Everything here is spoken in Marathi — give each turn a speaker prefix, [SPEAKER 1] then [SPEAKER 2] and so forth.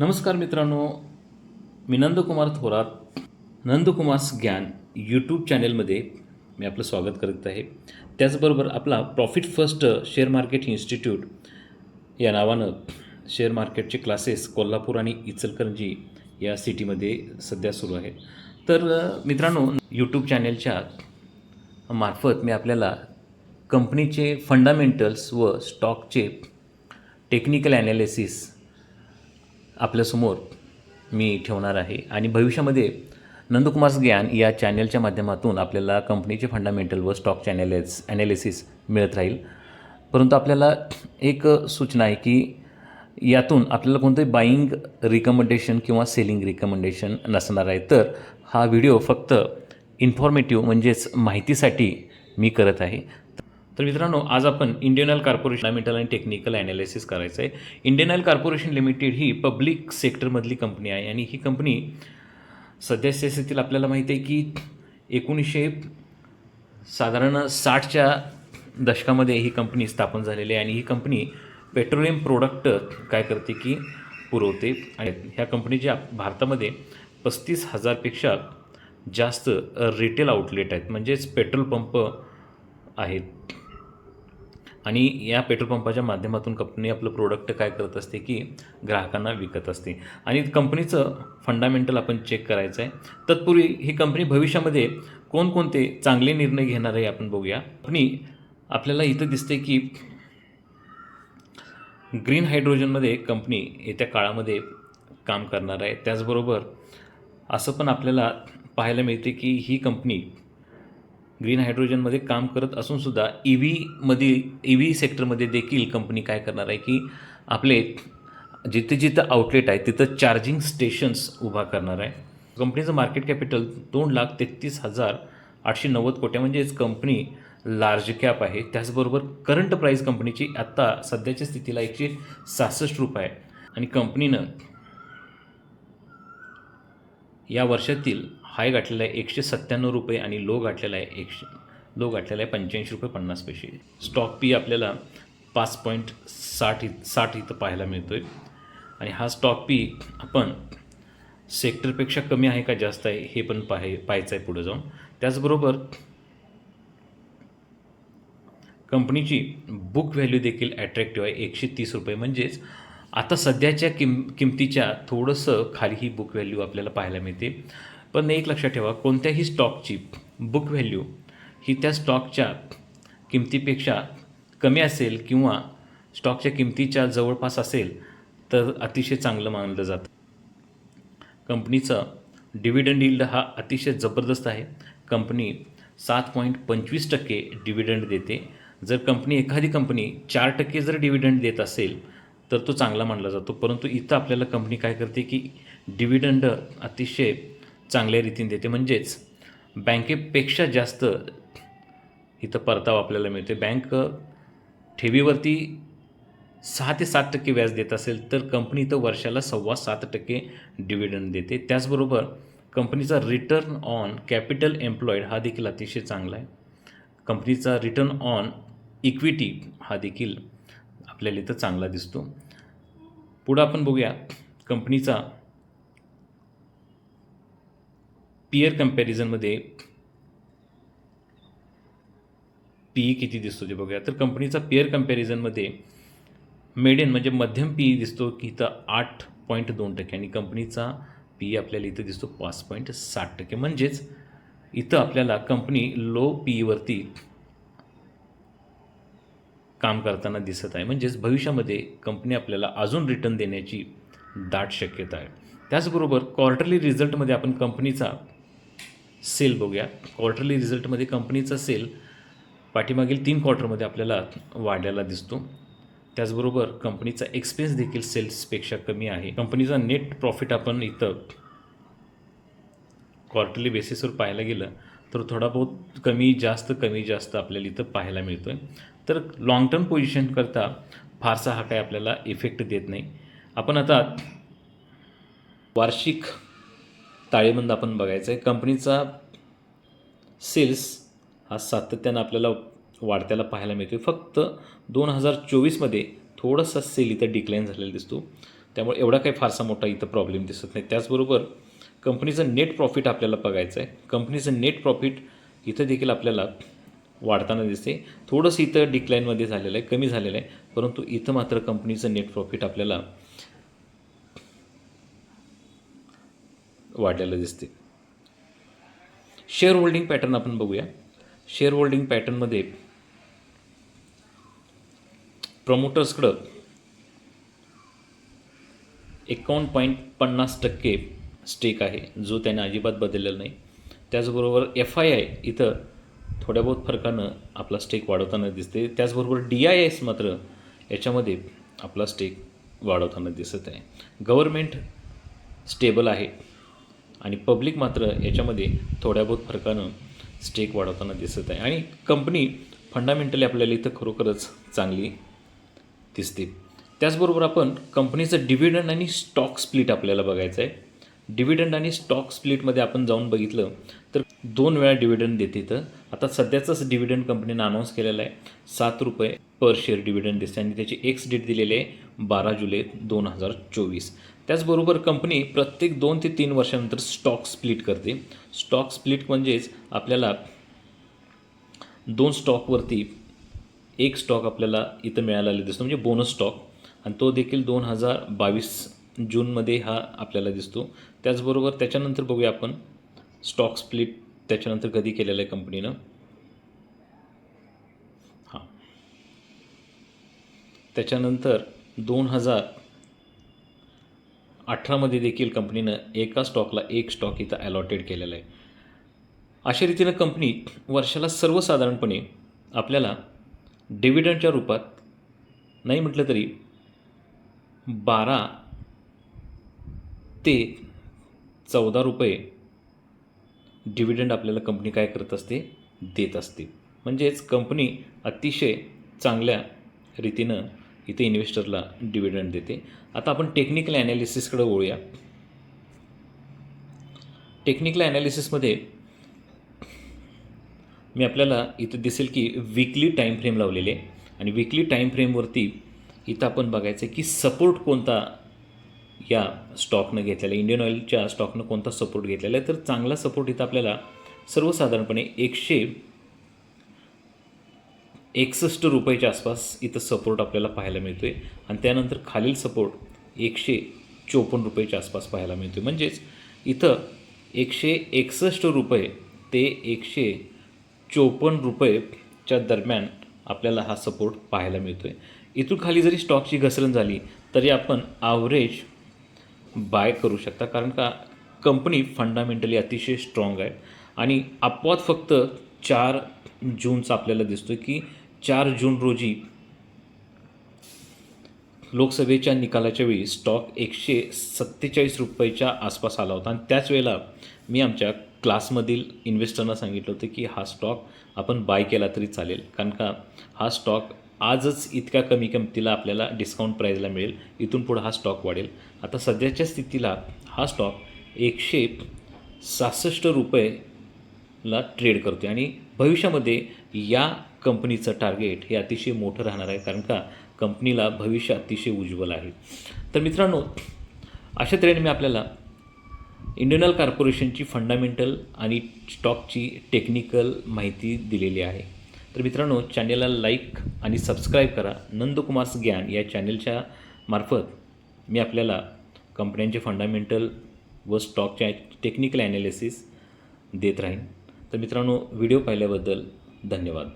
[SPEAKER 1] नमस्कार मित्रांनो मी नंदकुमार थोरात नंदकुमार्स ज्ञान यूट्यूब चॅनेलमध्ये मी आपलं स्वागत करत आहे. त्याचबरोबर आपला profit first share market institute या नावानं शेअर मार्केटचे क्लासेस कोल्हापूर आणि इचलकरंजी या सिटीमध्ये सध्या सुरू आहेत. तर मित्रांनो यूट्यूब चॅनेलच्या मार्फत मी आपल्याला कंपनीचे फंडामेंटल्स व स्टॉकचे टेक्निकल ॲनालिसिस आपल्यासमोर मी ठेवणार आहे. आणि भविष्यामध्ये नंदकुमार्स ज्ञान या चॅनलच्या माध्यमातून आपल्याला कंपनीचे फंडामेंटल व स्टॉक ॲनालिस ॲनालिसिस मिळत राहील. परंतु आपल्याला एक सूचना आहे की यातून आपल्याला कोणतंही बाईंग रिकमेंडेशन किंवा सेलिंग रिकमेंडेशन नसणार आहे. तर हा व्हिडिओ फक्त इन्फॉर्मेटिव्ह म्हणजेच माहितीसाठी मी करत आहे. तर मित्रांनो आज आपण इंडियन ऑयल कॉर्पोरेशन फंडामेंटल आणि टेक्निकल ॲनालिसिस करायचं आहे इंडियन ऑयल कॉर्पोरेशन लिमिटेड ही पब्लिक सेक्टरमधली कंपनी आहे आणि ही कंपनी सध्याच्या स्थितीला आपल्याला माहिती आहे की एकोणीसशे साधारण साठच्या दशकामध्ये ही कंपनी स्थापन झालेली आहे आणि ही कंपनी पेट्रोलियम प्रोडक्ट काय करते की पुरवते. आणि ह्या कंपनीच्या भारतामध्ये पस्तीस हजारपेक्षा जास्त रिटेल आउटलेट आहेत. म्हणजेच पेट्रोल पंप आहेत. आणि या पेट्रोल पंपाच्या माध्यमातून कंपनी आपलं प्रोडक्ट काय करत असते की ग्राहकांना विकत असते. आणि कंपनीचं फंडामेंटल आपण चेक करायचं आहे तत्पूर्वी ही कंपनी भविष्यामध्ये कोणकोणते चांगले निर्णय घेणार आहे आपण बघूया. कंपनी आपल्याला इथं दिसते की ग्रीन हायड्रोजनमध्ये कंपनी येत्या काळामध्ये काम करणार आहे. त्याचबरोबर असं पण आपल्याला पाहायला मिळते की ही कंपनी ग्रीन हायड्रोजनमध्ये काम करत असूनसुद्धा ई व्हीमध्ये ई व्ही सेक्टरमध्ये देखील कंपनी काय करणार आहे की आपले जिथे जिथं आउटलेट आहे तिथं चार्जिंग स्टेशन्स उभा करणार आहे. कंपनीचं मार्केट कॅपिटल दोन लाख तेहतीस हजार आठशे नव्वद कोट्या म्हणजेच कंपनी लार्ज कॅप आहे. त्याचबरोबर करंट प्राईस कंपनीची आत्ता सध्याच्या स्थितीला एकशे सहासष्ट रुपये आहे. आणि कंपनीनं या वर्षातील हाय गाठलेला आहे एकशे सत्त्याण्णव रुपये आणि लो गाठलेला आहे एकशे लो गाठलेला आहे पंच्याऐंशी रुपये पन्नास पैसे. स्टॉक पी आपल्याला पाच पॉईंट साठ इ साठ इथं पाहायला मिळतो आहे आणि हा स्टॉक पी आपण सेक्टरपेक्षा कमी आहे का जास्त आहे हे पण पाहाय पाहायचं आहे पुढं जाऊन. त्याचबरोबर कंपनीची बुक व्हॅल्यू देखील ॲट्रॅक्टिव्ह आहे एकशे तीस रुपये म्हणजेच आता सध्याच्या किम किमतीच्या थोडंसं खाली ही बुक व्हॅल्यू आपल्याला पाहायला मिळते. पण एक लक्षात ठेवा कोणत्याही स्टॉकची बुक व्हॅल्यू ही त्या स्टॉकच्या किमतीपेक्षा कमी असेल किंवा स्टॉकच्या किमतीच्या जवळपास असेल तर अतिशय चांगलं मानलं जातं. कंपनीचा डिव्हिडंड यील्ड हा अतिशय जबरदस्त आहे. कंपनी सात पॉईंट पंचवीस टक्के डिव्हिडंड देते. जर कंपनी एखादी कंपनी चार टक्के जर डिव्हिडंड देत असेल तर तो चांगला मानला जातो. परंतु इथं आपल्याला कंपनी काय करते की डिव्हिडंड अतिशय चांगल्या रीतीने देते. म्हणजेच बँकेपेक्षा जास्त इथं परतावा आपल्याला मिळते बँक ठेवीवरती सहा ते सात टक्के व्याज देत असेल तर कंपनी इथं वर्षाला सव्वा सात टक्के डिव्हिडंड देते. त्याचबरोबर कंपनीचा रिटर्न ऑन कॅपिटल एम्प्लॉईड हा देखील अतिशय चांगला आहे. कंपनीचा रिटर्न ऑन इक्विटी हा देखील आपल्याला इथं चांगला दिसतो. पुढं आपण बघूया कंपनीचा पियर कम्पॅरिझनमध्ये पी ई किती दिसतो ते बघूया. तर कंपनीचा पियर कम्पॅरिझनमध्ये मेडियन म्हणजे मध्यम पी ई दिसतो की इथं आठ पॉईंट दोन टक्के आणि कंपनीचा पी ई आपल्याला इथं दिसतो पाच पॉईंट साठ टक्के. म्हणजेच इथं आपल्याला कंपनी लो पी ईवरती काम करताना दिसत आहे. म्हणजेच भविष्यामध्ये कंपनी आपल्याला अजून रिटर्न देण्याची दाट शक्यता आहे. त्याचबरोबर क्वार्टरली रिझल्टमध्ये आपण कंपनीचा सेल बघूया. क्वार्टरली रिझल्टमध्ये कंपनीचा सेल पाठीमागील तीन क्वार्टरमध्ये आपल्याला वाढलेला दिसतो. त्याचबरोबर कंपनीचा एक्सपेन्स देखील सेल्सपेक्षा कमी आहे. कंपनीचा नेट प्रॉफिट आपण इथं क्वार्टरली बेसिसवर पाहायला गेलं तर थोडा बहुत कमी जास्त कमी जास्त आपल्याला इथं पाहायला मिळतो आहे तर लाँग टर्म पोझिशनकरता फारसा हा काय आपल्याला इफेक्ट देत नाही. आपण आता वार्षिक ताळेबंद आपण बघायचं आहे कंपनीचा सेल्स हा सातत्यानं आपल्याला वाढत्याला पाहायला मिळतो फक्त दोन हजार चोवीसमध्ये थोडासा सेल इथं डिक्लाईन झालेला दिसतो. त्यामुळे एवढा काही फारसा मोठा इथं प्रॉब्लेम दिसत नाही. त्याचबरोबर कंपनीचं नेट प्रॉफिट आपल्याला बघायचं आहे कंपनीचं नेट प्रॉफिट इथं देखील आपल्याला वाढताना दिसते. थोडंसं इथं डिक्लाईनमध्ये झालेलं आहे कमी झालेलं आहे परंतु इथं मात्र कंपनीचं नेट प्रॉफिट आपल्याला वाढलेलं दिसते. शेअर होल्डिंग पॅटर्न आपण बघूया. शेअर होल्डिंग पॅटर्नमध्ये प्रमोटर्सकडं एकावन्न पॉईंट पन्नास टक्के स्टेक आहे जो त्याने अजिबात बदललेला नाही. त्याचबरोबर एफ आय आय इथं थोड्या बहुत फरकानं आपला स्टेक वाढवताना दिसते. त्याचबरोबर डी आय एस मात्र याच्यामध्ये आपला स्टेक वाढवताना दिसत आहे. गव्हर्मेंट स्टेबल आहे आणि पब्लिक मात्र याच्यामध्ये थोड्या बहुत फरकानं स्टेक वाढवताना दिसत आहे. आणि कंपनी फंडामेंटली आपल्याला इथं खरोखरच चांगली दिसते. त्याचबरोबर आपण कंपनीचं डिव्हिडंड आणि स्टॉक स्प्लिट आपल्याला बघायचं आहे डिव्हिडंड आणि स्टॉक स्प्लिटमध्ये आपण जाऊन बघितलं तर दोन वेळा डिव्हिडंड देते तर आता सध्याचाच डिव्हिडंड कंपनीनं अनाऊन्स केलेला आहे सात रुपये पर शेअर डिव्हिडंड दिसते आणि त्याची एक्स डेट दिलेली आहे बारा जुलै दोन हजार चोवीस. त्याचबरोबर कंपनी प्रत्येक दोन ते तीन वर्षानंतर स्टॉक स्प्लिट करते. स्टॉक स्प्लिट म्हणजेच आपल्याला दोन स्टॉकवरती एक स्टॉक आपल्याला इथं मिळालेला दिसतो म्हणजे बोनस स्टॉक आणि तो देखील दोन हजार बावीस जूनमध्ये हा आपल्याला दिसतो. त्याचबरोबर त्याच्यानंतर बघूया आपण स्टॉक स्प्लिट त्याच्यानंतर कधी केलेलं आहे कंपनीनं हां. त्याच्यानंतर दोन हजार अठरामध्ये देखील कंपनीनं एका स्टॉकला एक स्टॉक इथं अलॉटेड केलेला आहे. अशा रीतीनं कंपनी वर्षाला सर्वसाधारणपणे आपल्याला डिव्हिडंडच्या रूपात नाही म्हटलं तरी बारा ते चौदा रुपये डिव्हिडंड आपल्याला कंपनी काय करत असते? देत असते. म्हणजेच कंपनी अतिशय चांगल्या रीतीनं इथे इन्व्हेस्टरला डिव्हिडंड देते. आता आपण टेक्निकल ॲनालिसिसकडे वळूया. टेक्निकल ॲनालिसिसमध्ये मी आपल्याला इथं दिसेल की विकली टाईम फ्रेम लावलेले आहे. आणि विकली टाईम फ्रेमवरती इथं आपण बघायचं आहे की सपोर्ट कोणता या स्टॉकनं घेतलेला आहे इंडियन ऑइलच्या स्टॉकनं कोणता सपोर्ट घेतलेला आहे तर चांगला सपोर्ट इथं आपल्याला सर्वसाधारणपणे एकशे एकसष्ट रुपयाच्या आसपास इथं सपोर्ट आपल्याला पाहायला मिळतो आहे आणि त्यानंतर खालील सपोर्ट एकशे चोपन्न रुपयाच्या आसपास पाहायला मिळतो आहे म्हणजेच इथं एकशे एकसष्ट रुपये ते एकशे चोपन्न रुपयेच्या दरम्यान आपल्याला हा सपोर्ट पाहायला मिळतो आहे इथून खाली जरी स्टॉकची घसरण झाली तरी आपण ॲव्हरेज बाय करू शकता. कारण का कंपनी फंडामेंटली अतिशय स्ट्रॉंग आहे. आणि अपवाद फक्त चार जूनचा आपल्याला दिसतो की चार जून रोजी लोकसभेच्या निकालाच्या वेळी स्टॉक एकशे सत्तेचाळीस रुपयाच्या आसपास आला होता. आणि त्याच वेळेला मी आमच्या क्लासमधील इन्व्हेस्टरना सांगितलं होतं की हा स्टॉक आपण बाय केला तरी चालेल. कारण का हा स्टॉक आजच इतक्या कमी किमतीला आपल्याला डिस्काउंट प्राईजला मिळेल. इथून पुढं हा स्टॉक वाढेल. आता सध्याच्या स्थितीला हा स्टॉक एकशे सहासष्ट रुपयेला ट्रेड करतो आहे आणि भविष्यामध्ये या कंपनीचं टार्गेट हे अतिशय मोठं राहणार आहे. कारण का? कंपनीला भविष्य अतिशय उज्ज्वल आहे. तर मित्रांनो अशा तऱ्हेने मी आपल्याला इंडियन ऑइल कॉर्पोरेशनची फंडामेंटल आणि स्टॉकची टेक्निकल माहिती दिलेली आहे. तर मित्रांनो चॅनेलला लाईक आणि सबस्क्राईब करा. नंदकुमार्स ज्ञान या चॅनेलच्या मार्फत मी आपल्याला कंपन्यांचे फंडामेंटल व स्टॉकच्या टेक्निकल ॲनालिसिस देत राहीन. तर मित्रांनो व्हिडिओ पाहिल्याबद्दल धन्यवाद.